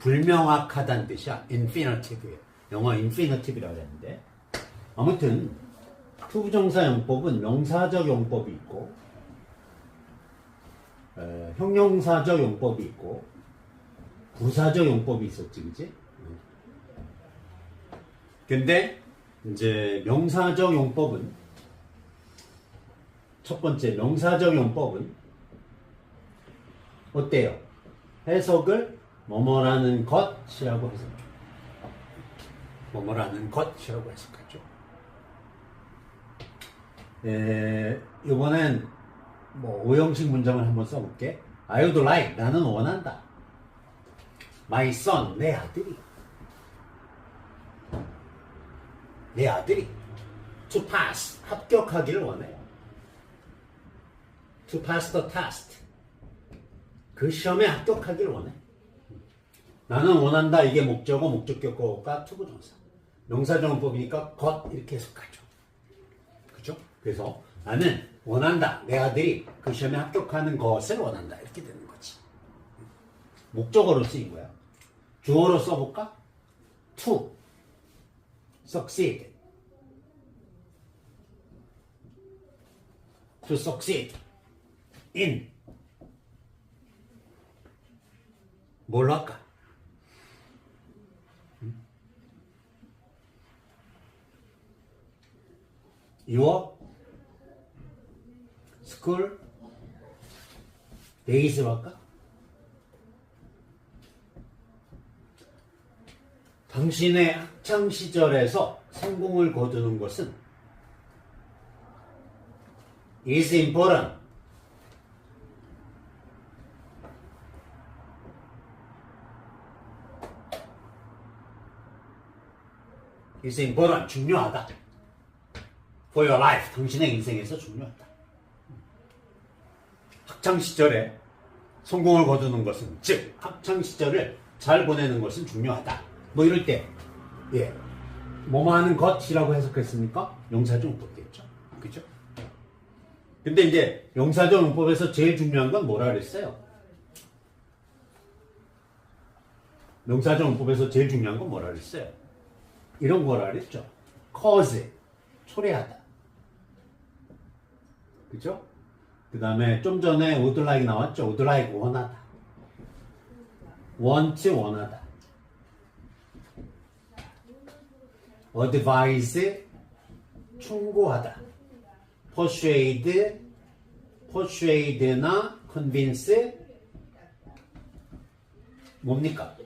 불명확하다는 뜻이야. infinitive예요. 영어 infinitive라고 했는데 아무튼 투부정사 용법은 명사적 용법이 있고 에, 형용사적 용법이 있고 부사적 용법이 있었지, 그지? 근데 이제 명사적 용법은 첫 번째 명사적 용법은 어때요? 해석을 뭐뭐라는 것이라고 해석해요. 뭐뭐라는 것이라고 해석하죠. 에, 이번엔 뭐 오형식 문장을 한번 써볼게. I would like 나는 원한다. My son 내 아들이 내 아들이 to pass 합격하기를 원해요. to pass the test 그 시험에 합격하기를 원해. 나는 원한다 이게 목적어 목적격어가 투부정사 명사정법이니까 것 이렇게 해석하죠. 그죠? 그래서 나는 원한다 내 아들이 그 시험에 합격하는 것을 원한다 이렇게 되는 거지. 목적어로 쓰인 거야. 주어로 써볼까? to succeed to succeed in 뭘로 할까? 음? Your school days로 할까? 당신의 학창 시절에서 성공을 거두는 것은 is important. is important. 중요하다. For your life. 당신의 인생에서 중요하다. 학창 시절에 성공을 거두는 것은 즉 학창 시절을 잘 보내는 것은 중요하다. 뭐 이럴 때 예. 뭐뭐 하는 것이라고 해석했습니까? 용사적 용법겠죠. 그죠? 근데 이제 용사적 용법에서 제일 중요한 건 뭐라 그랬어요? 용사적 용법에서 제일 중요한 건 뭐라 그랬어요? 이런 거라 그랬죠. cause 초래하다. 그죠? 그 다음에 좀 전에 like 나왔죠. like 원하다. want 원하다. advise 충고하다. persuade persuade나 convince 뭡니까?